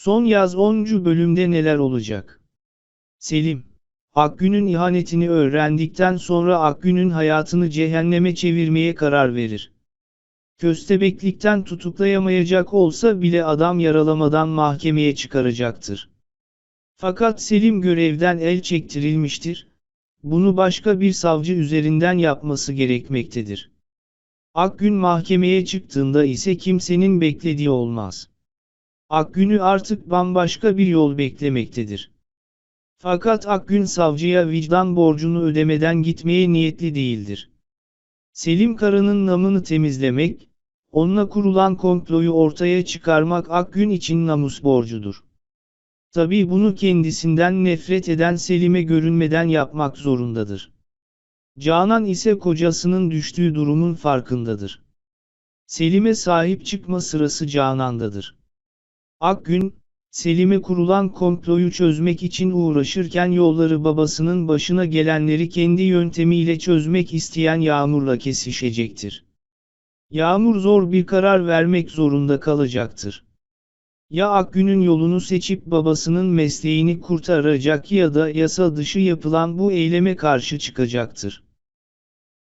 Son yaz 10. bölümde neler olacak? Selim, Akgün'ün ihanetini öğrendikten sonra Akgün'ün hayatını cehenneme çevirmeye karar verir. Köstebeklikten tutuklayamayacak olsa bile adam yaralamadan mahkemeye çıkaracaktır. Fakat Selim görevden el çektirilmiştir. Bunu başka bir savcı üzerinden yapması gerekmektedir. Akgün mahkemeye çıktığında ise kimsenin beklediği olmaz. Akgün'ü artık bambaşka bir yol beklemektedir. Fakat Akgün savcıya vicdan borcunu ödemeden gitmeye niyetli değildir. Selim Kara'nın namını temizlemek, onunla kurulan komployu ortaya çıkarmak Akgün için namus borcudur. Tabii bunu kendisinden nefret eden Selim'e görünmeden yapmak zorundadır. Canan ise kocasının düştüğü durumun farkındadır. Selim'e sahip çıkma sırası Canan'dadır. Akgün, Selim'e kurulan komployu çözmek için uğraşırken yolları babasının başına gelenleri kendi yöntemiyle çözmek isteyen Yağmur'la kesişecektir. Yağmur zor bir karar vermek zorunda kalacaktır. Ya Akgün'ün yolunu seçip babasının mesleğini kurtaracak ya da yasa dışı yapılan bu eyleme karşı çıkacaktır.